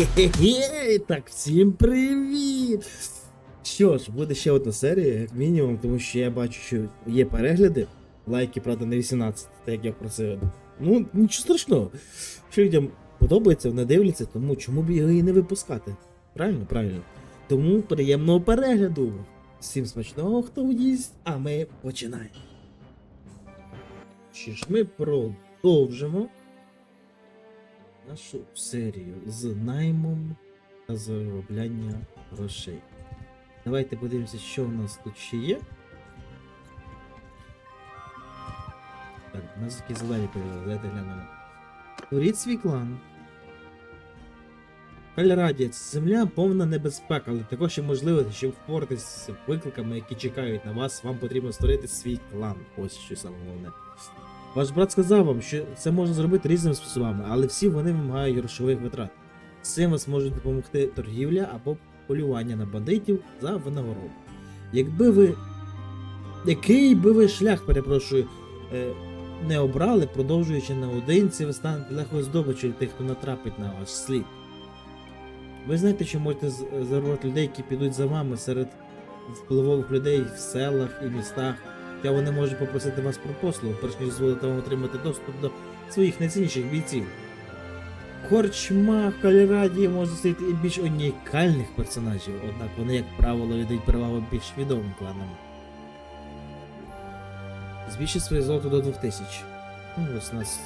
Хе-хе-хе! Так, всім привіт! Що ж, буде ще одна серія, як мінімум, тому що я бачу, що є перегляди. Лайки, правда, не 18, так як я просив. Ну, нічого страшного. Що людям подобається, вони дивляться, тому чому б його і не випускати? Правильно, правильно. Тому приємного перегляду. Всім смачного, хто їсть, а ми починаємо. Що ж, ми продовжимо нашу серію з наймом та заробляння грошей. Давайте подивимося, що у нас тут ще є. Так, у нас якісь зелені появилися, давайте глянемо. Творіть свій клан. Кальраді, земля повна небезпека, але також є можливість, щоб впоратись з викликами, які чекають на вас, вам потрібно створити свій клан. Ось що саме головне. Ваш брат сказав вам, що це можна зробити різними способами, але всі вони вимагають грошових витрат. З цим вас можуть допомогти торгівля або полювання на бандитів за винагороду. Якби ви. Який би ви шлях, перепрошую, е, не обрали, продовжуючи наодинці, ви станете легкою здобичою тих, хто натрапить на ваш слід. Ви знаєте, що можете з- заробити людей, які підуть за вами серед впливових людей в селах і містах, та вони можуть попросити вас про послугу, перш ніж дозволити вам отримати доступ до своїх найцінніших бійців. Корчма в Каліраді може зустріти і більш унікальних персонажів, однак вони, як правило, віддають перевагу більш відомим кланам. Збільшіть своє золото до 2000. Ну, ось у нас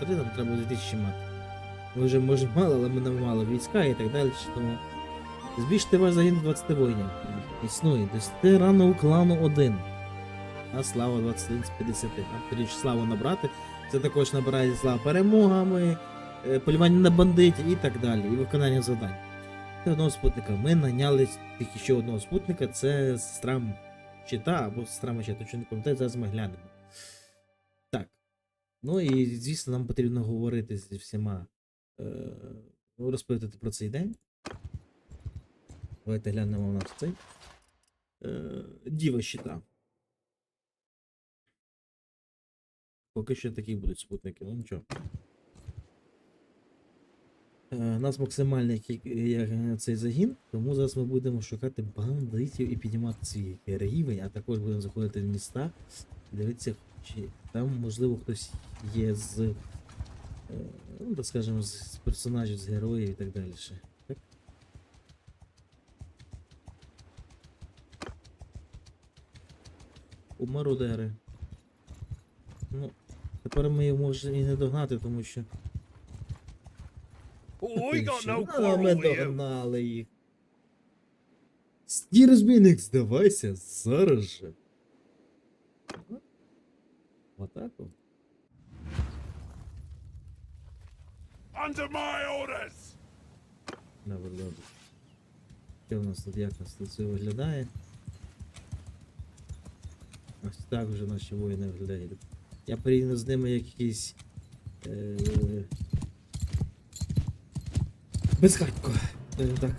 3, нам треба 2000 мати. Ми вже може мало, але ми нам мало війська і так далі. Тому збільшити ваш загін до 20 воїнів. Існує. Досягти рано у клану 1. А слава 21 з 50. Нам тоді славу набрати. Це також набирає слава перемогами, е, полювання на бандитів і так далі. І виконання завдань. Та одного спутника. Ми наняли тільки ще одного спутника, це сестра щита або сестра меча, точно не пам'ятаю, зараз ми глянемо. Так. Ну і звісно, нам потрібно говорити зі всіма. Е, розповідати про цей день. Давайте глянемо у нас цей. Е, Діва щита. Поки що такі будуть спутники, ну нічого. Е, У нас максимальний цей загін, тому зараз ми будемо шукати бандитів і піднімати свій рівень, а також будемо заходити в міста, дивитися, чи там можливо хтось є з, е, ну, так скажемо, з персонажів, з героїв і так далі. Так? У мародери. Ну, тепер ми його можемо і не догнати, тому що. No А, ми догнали їх. Стій розбійник, здавайся, зараз же. Ага. Отак от. Under my orders. Добре, добре. Що у нас тут, як нас тут все виглядає? Ось так вже наші воїни виглядають. Я порівняно з ними як якийсь. Е... Безхатько. Е, так.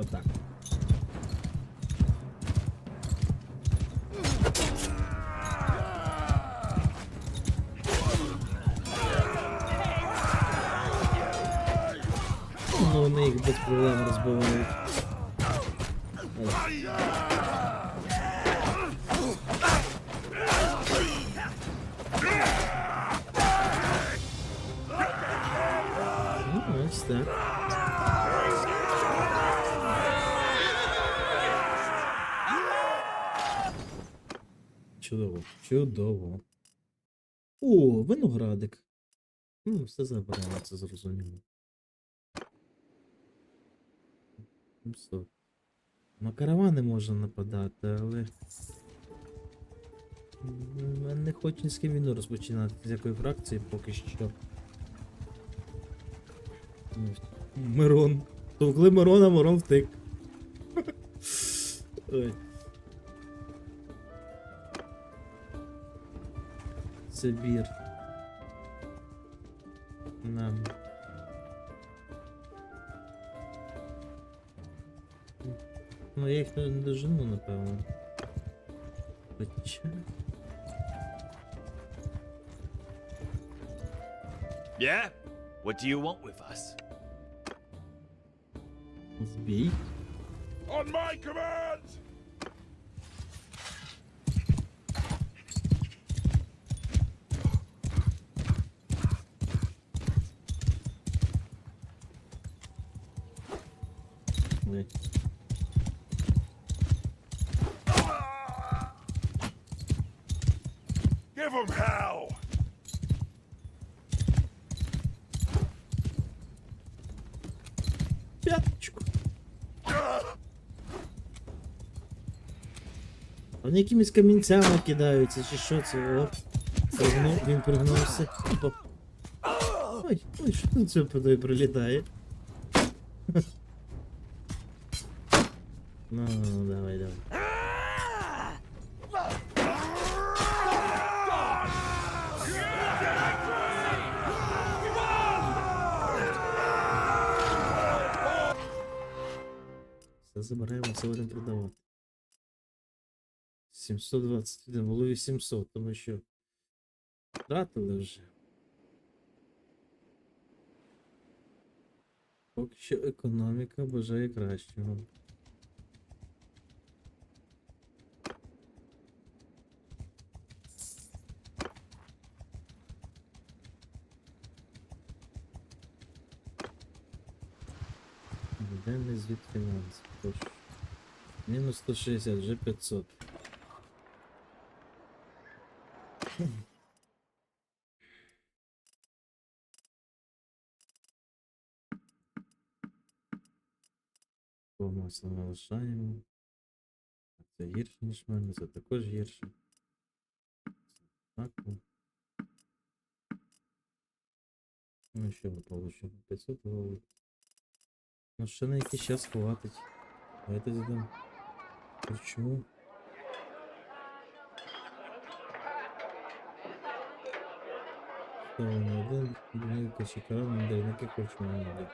Отак. Ну, вони їх без проблем розбивають. Чудово. О, виноградик. Ну, все заберемо, це зрозуміло. Ну. На каравани можна нападати, але. Я не хочу ні з ким війну розпочинати з якої фракції поки що. Мирон. Товкли Мирона, Мирон втик. Ой. Сибір. Нам. Ну я їх не дожену, напевно. Хоча... Yeah? What do you want with us? Збій. On my command! Блядь. Give them hell! П'яточку. Вони якимись камінцями кидаються, чи що це? О, пригнув, він пригнувся. Ой, ой, що це подой прилітає? 721, було 800, тому що втратили вже. Поки що економіка бажає кращого. Денний звіт фінансів. Мінус 160, вже 500. По масло ми лишаємо. Це гірше, ніж в мене, це також гірше. Так. ну. Ну що ми получимо? 500 голов. Ну ще на якийсь час хватить. Давайте зайдемо. Чому? Ставимо Один, другий кошикара, мандаринки корчма не надо.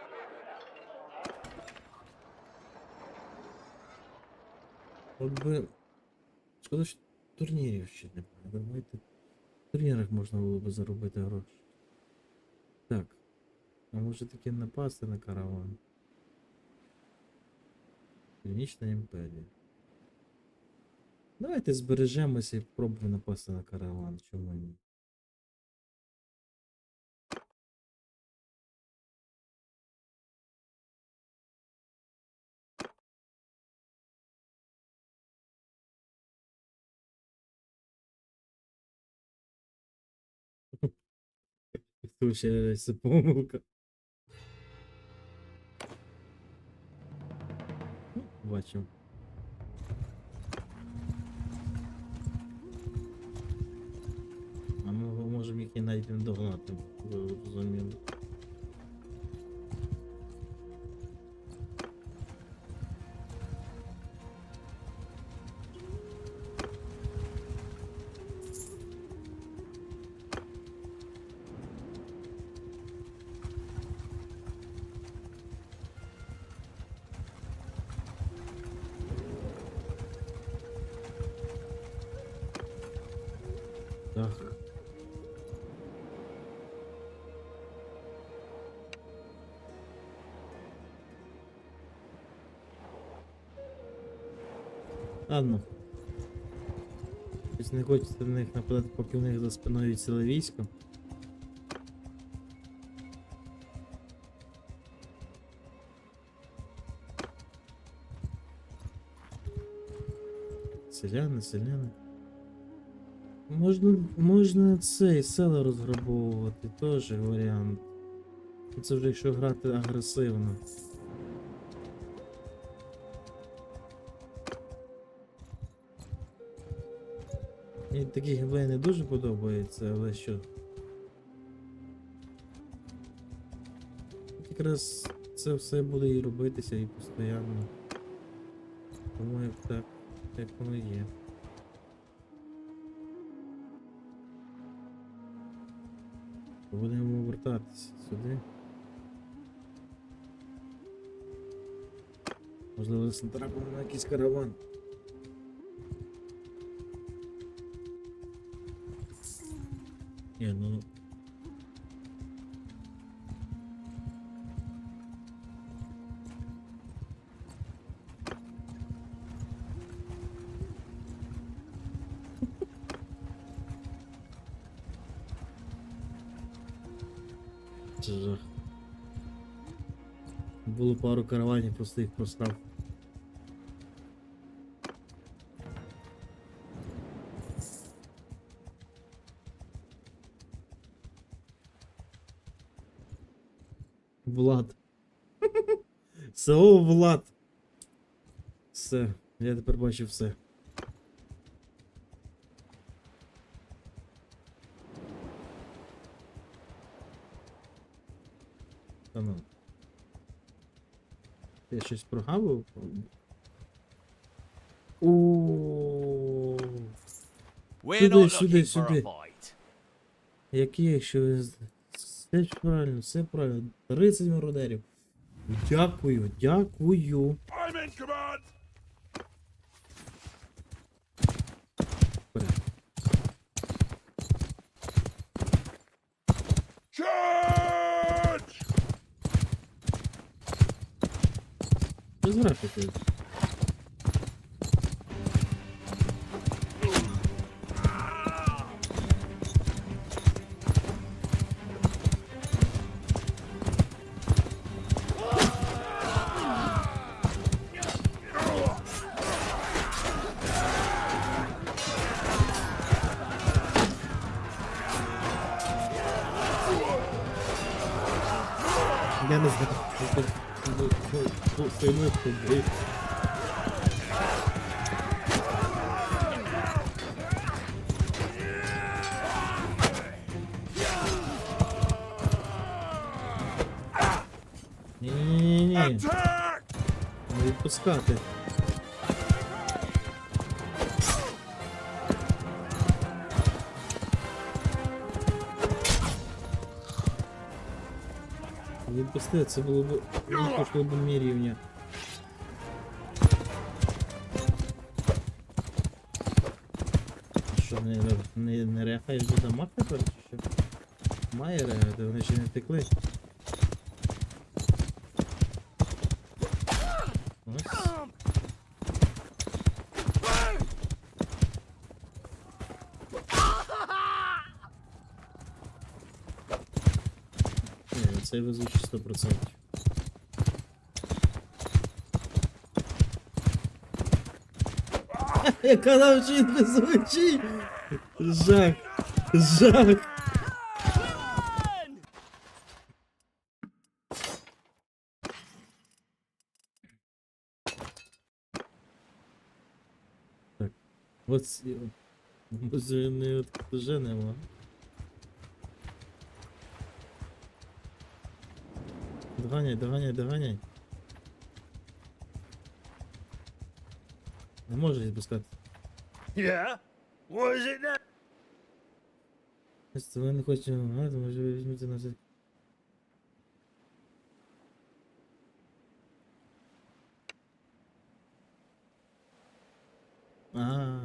От би... Шкода, турнірів ще немає. Давайте. В турнірах можна було би заробити гроші. Так. А може таки напасти на караван? Північна імперія. Давайте збережемося і спробуємо напасти на караван, чому ні. Це помилка. Ну, Бачимо. А ми можемо їх і навіть не догнати, розуміли. Ладно. Щось не хочеться на них нападати, поки в них за спиною ціле військо. Селяни, селяни. Можна, можна цей села розграбовувати, теж варіант. Це вже якщо грати агресивно. Мені такі геймплей не дуже подобається, але що. Якраз це все буде і робитися і постійно. Тому як так, як воно є. Будемо вертатися сюди. Можливо, десь натрапимо на якийсь караван. Ні, ну... Це. Було пару караванів, просто їх простав. Влад. Все, я тепер бачу все. Та ну. Я щось прогавив? О, Сюди, сюди, сюди. Які, якщо ви все правильно, все правильно. 30 мародерів. Дякую, дякую. Без графіки. Я не знаю, що Не тут- Відпусти, це було б коштувало б мій рівня. Цей везучий 100%. Яка навчить везучий! Жах! Жах! Так. Сі- Може не от женемо. Доганяй, доганяй, доганяй. Не можеш відпускати. Yeah? What is it? Якщо ви не хочете вимагати, може ви візьмете на це. А,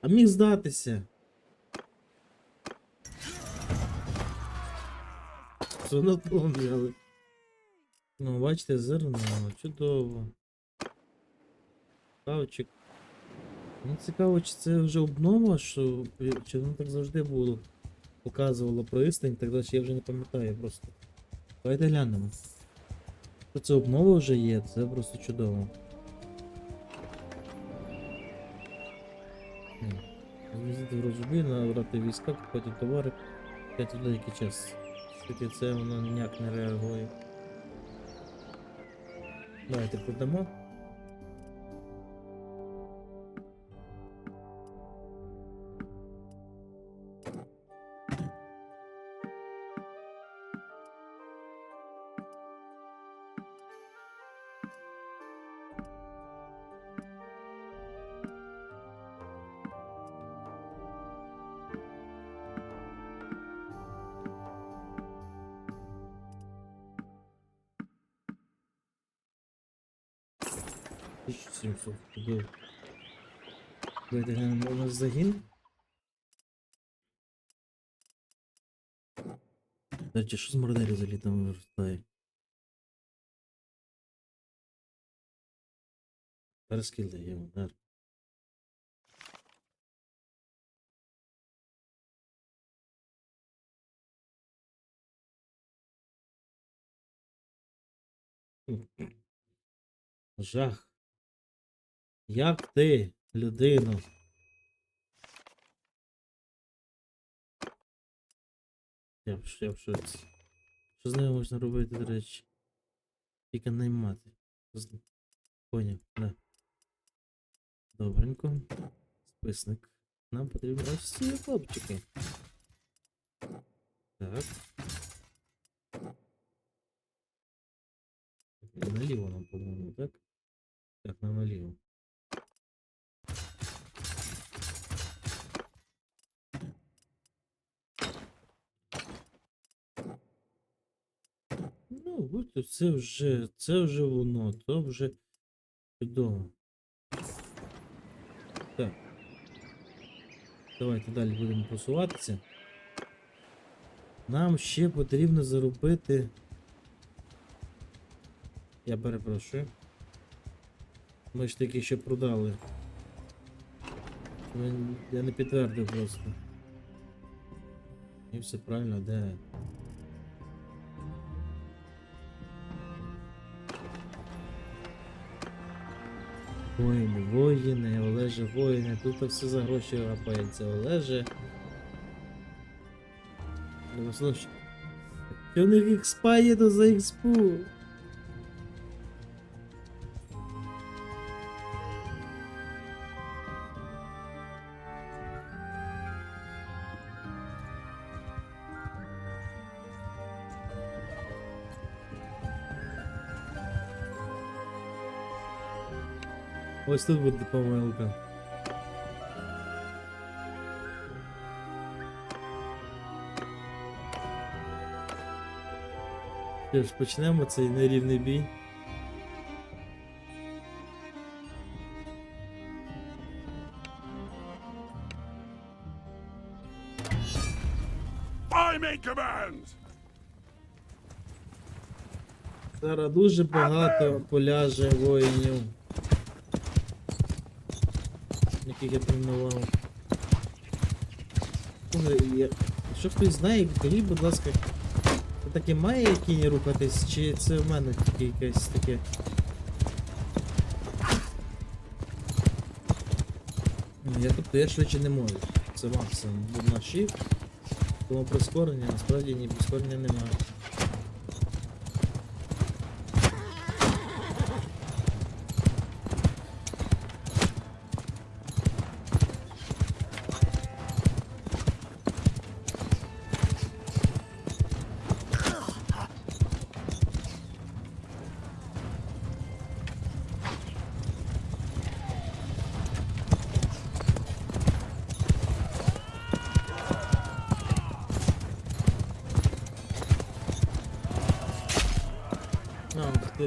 а міг здатися. Що на том взяли? Ну, бачите, зерно, чудово. Кавчик. Ну цікаво, чи це вже обнова, що чи воно так завжди було. Показувало пристань, так далі я вже не пам'ятаю просто. Давайте глянемо. Що це обнова вже є, це просто чудово. Змістити в розубі, набрати війська, купити товари. Я туди який час. Тільки це воно ніяк не реагує. Давайте продамо. Тисячу сімсот куди? Давайте глянемо, у нас загін. Речі, що з мордері за літом виростає? Перескіл дає удар. Жах. Як ти, людино? Я ш- я в шоці. Що з нею можна робити, до речі? Тільки наймати. Поняв, да. Добренько. Списник. Нам потрібно ось ці хлопчики. Так. Наліво нам, по-моєму, так? Так, нам наліво. Ну, от це вже, це вже воно, то вже чудово. Так. Давайте далі будемо просуватися. Нам ще потрібно заробити. Я перепрошую. Ми ж таки ще продали. Я не підтвердив просто. І все правильно, де. Воїни, воїни, Олеже, воїни. Тут все за гроші рапається, Олеже. Ну. Що в них експа то за експу. Ось тут буде помилка. Що ж, почнемо цей нерівний бій. I'm in command! Зараз дуже багато поляже воїнів. Яких я тренував. Якщо хтось знає, кажіть, будь ласка, це таки має кінь рухатись, чи це в мене тільки якесь таке. Я тобто я швидше не можу. Це максимум. Буду на shift, тому прискорення, насправді ні прискорення немає.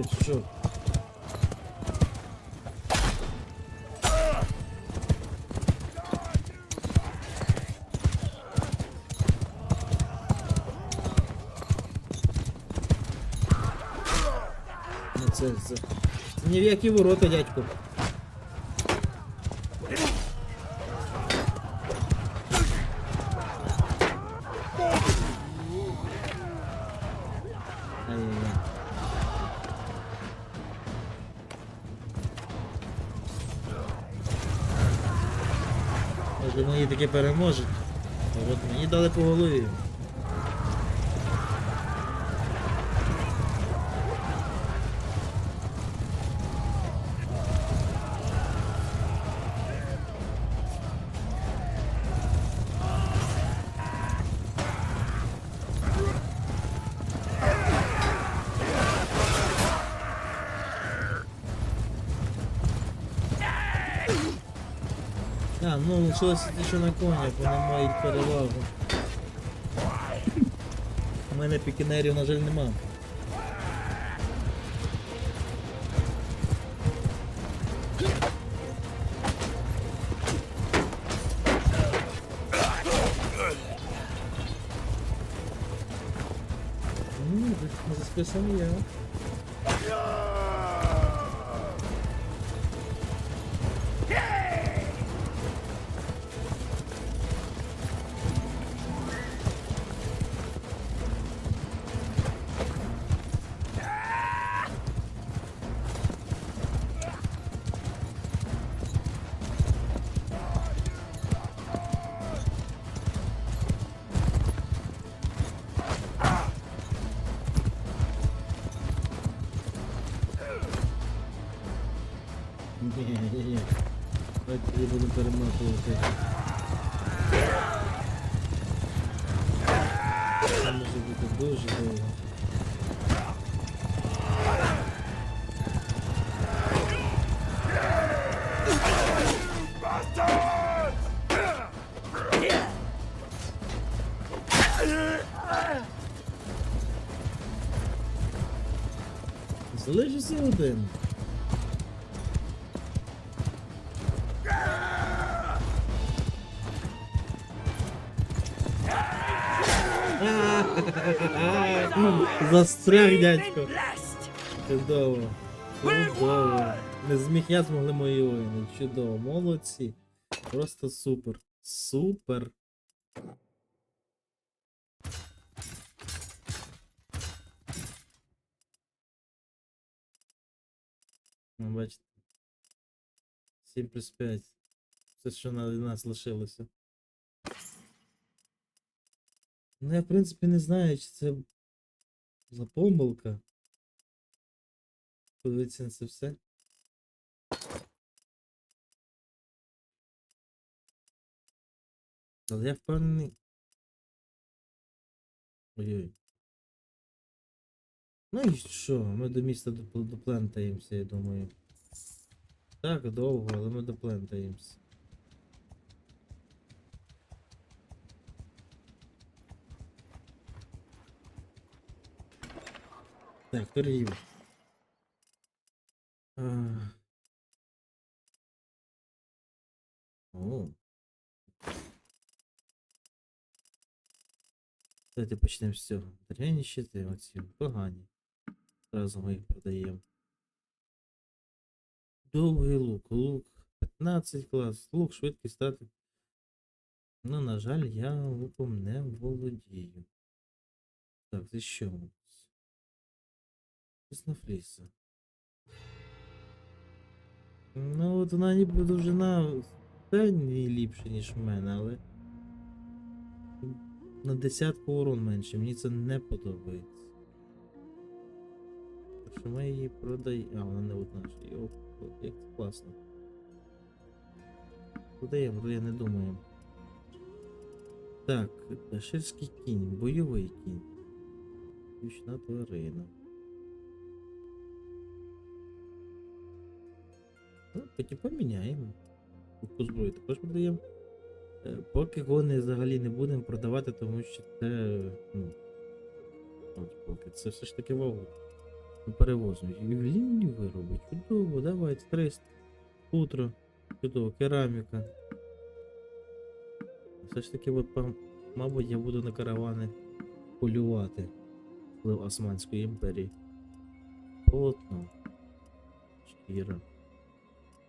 А, ти що? Ну це, це, це ні в які ворота, дядько. Мені таки переможуть. От мені дали по голові. А, ну лишилося ті, що на конях, вони мають перевагу. У мене пікінерів, на жаль, нема. Ну, за списом я. Залишився один. Застряг, дядько. Чудово. Чудово. Не зміг я змогли мої воїни. Чудово. Молодці. Просто супер. Супер. Ну, бачите. 7 плюс 5. Це що на нас лишилося. Ну, я, в принципі, не знаю, чи це за помилка. Подивитися на це все. Але я впевнений. Ой-ой. Ну і що? Ми до міста доп- доплентаємося, я думаю. Так, довго, але ми доплентаємося. Так, торгів. О. Давайте почнемо з цього. Дерев'яні щити, оці погані. Зразу ми їх продаємо. Довгий лук. Лук 15 клас. Лук швидкість стати. Ну, на жаль, я луком не володію. Так, це що у нас? Пісна фліса. Ну, от вона ніби довжина це не ліпше, ніж в мене, але. На десятку урон менше, мені це не подобається. Так що ми її продаємо. А, вона не одна ж. Йо, як це класно. Продаємо, продаємо, не думаємо. Так, ширський кінь, бойовий кінь. Ключна тварина. Ну, потім поміняємо. Зброї також продаємо. Е, Поки гони взагалі не будемо продавати, тому що це. Ну. От поки це все ж таки вагу. Перевозимо. Ювелірні вироби. Чудово, давайте 300. Утро. Чудово, кераміка. Все ж таки, от, мабуть, я буду на каравани полювати вплив Османської імперії. Полотно. Шкіра.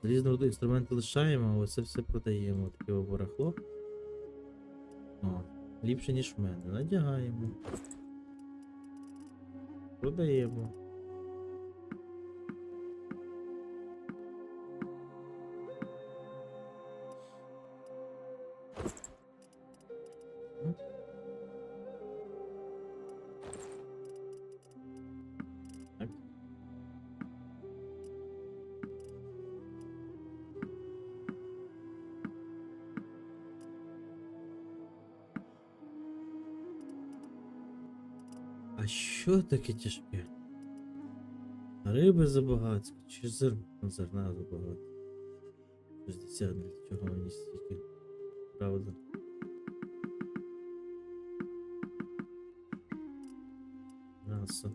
Різного роду інструменти лишаємо, а оце все продаємо. Таке барахло. О, ліпше, ніж в мене. Надягаємо. Продаємо. Що таке тяжке? Риби забагато, чи зерна зерна забагато? 60 для чого мені стільки? Правда. М'ясо.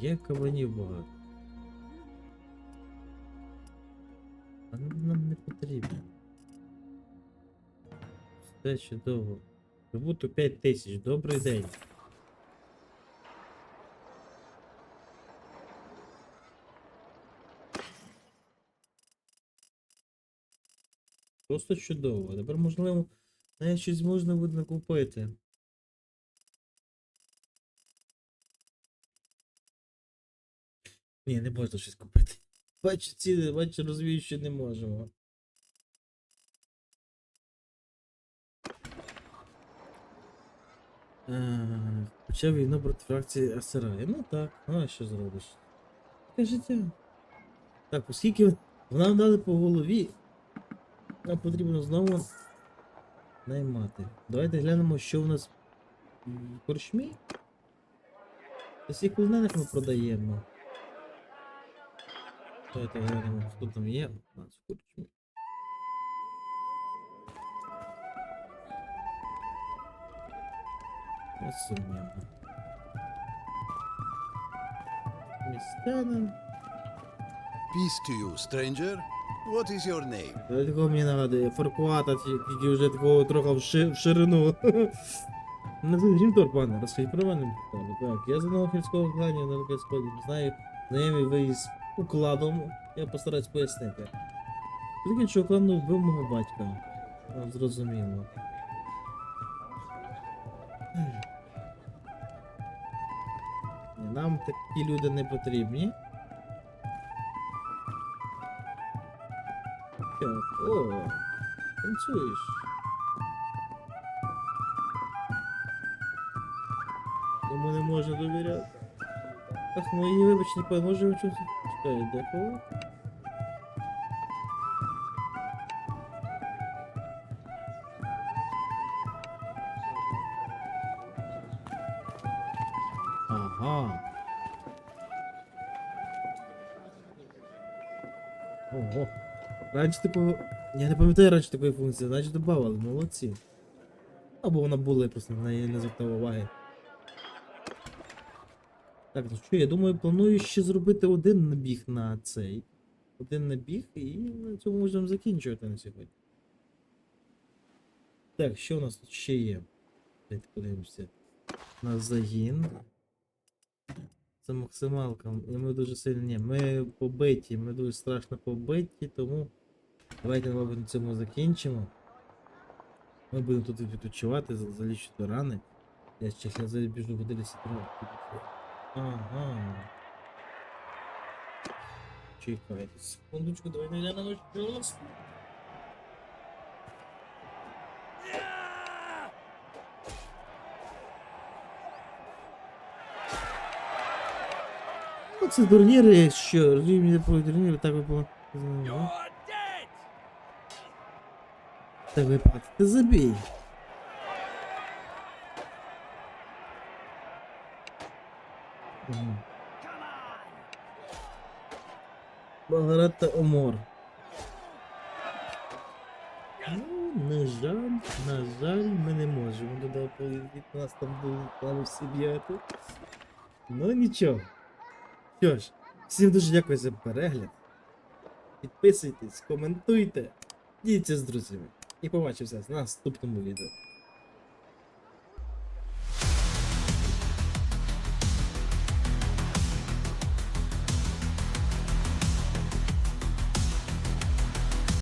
Є, кабанів багато. А нам не потрібно. Все чудово. Прибуток 5 тисяч. Добрий день. Просто чудово. Тепер, можливо, навіть щось можна буде накупити. Ні, не можна щось купити. Бачу, ці, бачу, розумію, що не можемо. Е, Почав війну проти фракції СРА. Ну так, ну а що зробиш? Таке життя. Так, оскільки нам дали по голові, нам потрібно знову наймати. Давайте глянемо, що в нас в корчмі. Ось і ми продаємо. Давайте глянемо, хто там є у нас корчмі. Сумнівно. Містянин. Peace to you, stranger. What is your name? Це такого мені нагадує, Фаркуата, тільки вже такого трохи в, ши- в ширину. Знаю, Грімтор, пане, розкажіть про мене. Так, я з одного фільського клані на таке сході. Знаю, знайомий ви із укладом. Я постараюсь пояснити. Тільки що клану вбив мого батька. Зрозуміло. Нам такі люди не потрібні. Так, о, танцюєш. Йому не можна довіряти. Ах, мої вибачні пане, може ви чути? Чекай, де кого? Ага. Ого. Раніше такого. Я не пам'ятаю раніше такої функції, значить додавали, молодці. Або вона була, я просто на неї не звертав уваги. Так, ну що, я думаю, планую ще зробити один набіг на цей. Один набіг і на цьому можемо закінчувати на сьогодні. Так, що у нас тут ще є? Давайте подивимося. На загін. Це максималка. І ми дуже сильно. Ні, ми побиті, ми дуже страшно побиті, тому давайте, мабуть, на цьому закінчимо. Ми будемо тут відпочивати, залічити рани. Я ще зараз біжу подивитися. Ага. Чекайте, секундочку, давай не глянемо, що у нас. Ну, це турніри, якщо розумієте про турніри, так ви по. You're dead! Так ви платите забій. Баграт та Омор. Ну, на жаль, на жаль, ми не можемо туди поїздити. Нас там були плани всі б'яти. Ну нічого. Що ж, всім дуже дякую за перегляд. Підписуйтесь, коментуйте, діліться з друзями. І побачимося в наступному відео.